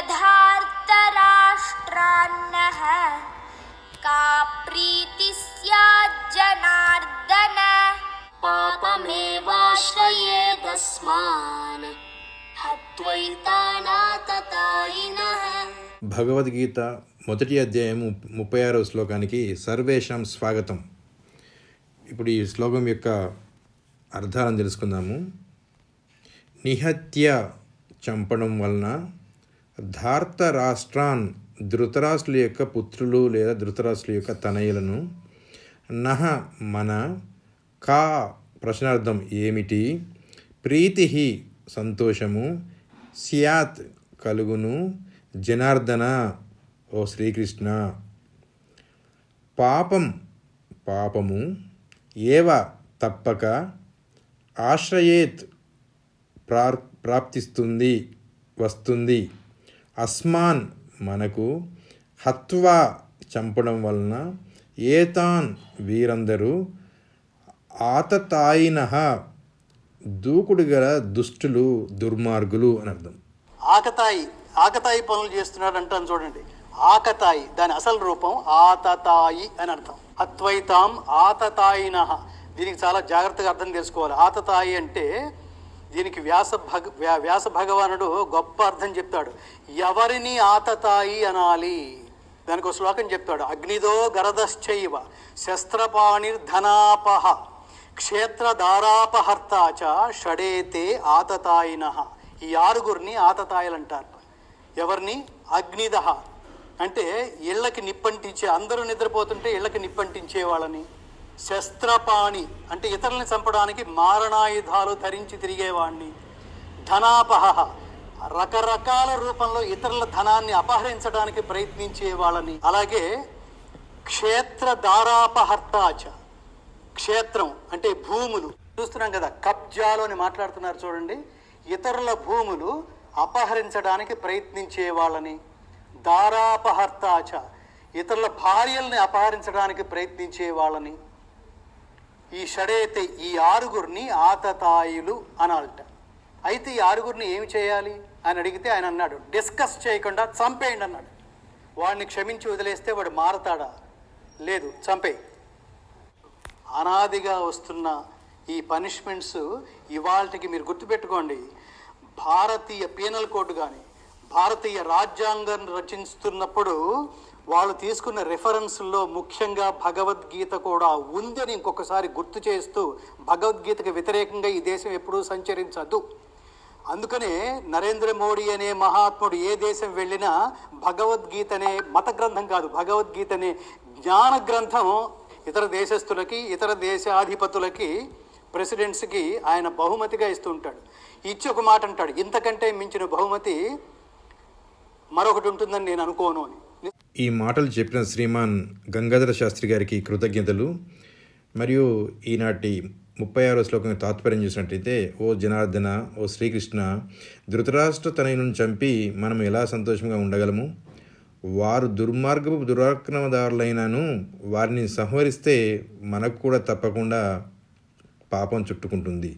यथार्थराष्ट्रान्नः का प्रीतिः स्याज्जनार्दन पापमेवाश्रयेदस्मान् हत्वैतानाततायिनः భగవద్గీత మొదటి అధ్యాయము ముప్పై ఆరో శ్లోకానికి సర్వేషాం స్వాగతం ఇప్పుడు ఈ శ్లోకం యొక్క అర్థాలను తెలుసుకుందాము నిహత్య చంపడం వలన ధార్త రాష్ట్రాన్ ధృతరాష్ట్రుల యొక్క పుత్రులు లేదా ధృతరాష్ట్రుల యొక్క తనయులను నహ మన కా ప్రశ్నార్థం ఏమిటి? ప్రీతి సంతోషము స్యాత్ కలుగును జనార్దన ఓ శ్రీకృష్ణ. పాపం పాపము ఏవ తప్పక ఆశ్రయేత్ ప్రా ప్రాప్తిస్తుంది వస్తుంది. అస్మాన్ మనకు హత్వా చంపడం వలన ఏతాన్ వీరందరూ ఆతతాయిన దూకుడు గల దుష్టులు దుర్మార్గులు అని అర్థం. ఆకతాయి ఆకతాయి పనులు చేస్తున్నాడు అంటాను చూడండి. ఆకతాయి దాని అసలు రూపం ఆతతాయి అని అర్థం. అద్వైతాం ఆతతాయిన దీనికి చాలా జాగ్రత్తగా అర్థం తెలుసుకోవాలి ఆతతాయి అంటే దీనికి వ్యాస భగ వ్యా- వ్యాస భగవానుడు గొప్ప అర్థం చెప్తాడు. ఎవరిని ఆతతాయి అనాలి? దానికి ఒక శ్లోకం చెప్తాడు. అగ్నిదో గరదశ్చైవ శస్త్రపాణిర్ధనాపహ క్షేత్రధారాపహర్త చ షడేతే ఆతతాయిన. ఈ ఆరుగురిని ఆతతాయిలంటారు. ఎవరిని? అగ్నిదహ. అంటే ఇళ్ళకి నిప్పంటించే అందరూ నిద్రపోతుంటే ఇళ్ళకి నిప్పంటించే వాళ్ళని. శస్త్రపాణి అంటే ఇతరుల్ని చంపడానికి మారణాయుధాలు ధరించి తిరిగేవాడిని ధనాపహ రకరకాల రూపంలో ఇతరుల ధనాన్ని అపహరించడానికి ప్రయత్నించే వాళ్ళని. అలాగే క్షేత్ర దారాపహర్తాచ క్షేత్రం అంటే భూములు. చూస్తున్నాం కదా కబ్జాలు అని మాట్లాడుతున్నారు చూడండి. ఇతరుల భూములు అపహరించడానికి ప్రయత్నించే వాళ్ళని. దారాపహర్తాచ ఇతరుల భార్యల్ని అపహరించడానికి ప్రయత్నించే వాళ్ళని. ఈ షడైతే ఈ ఆరుగురిని ఆతతాయులు అనాలట. అయితే ఈ ఆరుగురిని ఏమి చేయాలి? అని అడిగితే ఆయన అన్నాడు డిస్కస్ చేయకుండా చంపేయండి అన్నాడు. వాడిని క్షమించి వదిలేస్తే వాడు మారతాడా? లేదు చంపేయి. అనాదిగా వస్తున్న ఈ పనిష్మెంట్స్ ఇవాళకి మీరు గుర్తుపెట్టుకోండి. భారతీయ పీనల్ కోడ్ కానీ భారతీయ రాజ్యాంగం రచిస్తున్నప్పుడు వాళ్ళు తీసుకున్న రెఫరెన్స్లో ముఖ్యంగా భగవద్గీత కూడా ఉందని ఇంకొకసారి గుర్తు చేస్తూ భగవద్గీతకు వ్యతిరేకంగా ఈ దేశం ఎప్పుడూ సంచరించదు. అందుకనే నరేంద్ర మోడీ అనే మహాత్ముడు ఏ దేశం వెళ్ళినా భగవద్గీత అనే మత గ్రంథం కాదు భగవద్గీత అనే జ్ఞాన గ్రంథం ఇతర దేశస్తులకి ఇతర దేశాధిపతులకి ప్రెసిడెంట్స్కి ఆయన బహుమతిగా ఇస్తూ ఉంటాడు. ఇచ్చి ఒక మాట అంటాడు ఇంతకంటే మించిన బహుమతి మరొకటి ఉంటుందని నేను అనుకోను అని. ఈ మాటలు చెప్పిన శ్రీమాన్ గంగాధర శాస్త్రి గారికి కృతజ్ఞతలు. మరియు ఈనాటి ముప్పై ఆరో శ్లోకం తాత్పర్యం చూసినట్టయితే ఓ జనార్దన ఓ శ్రీకృష్ణ ధృతరాష్ట్ర తనయులను చంపి మనం ఎలా సంతోషంగా ఉండగలము? వారు దుర్మార్గపు దురాక్రమదారులైనను వారిని సంహరిస్తే మనకు కూడా తప్పకుండా పాపం చుట్టుకుంటుంది.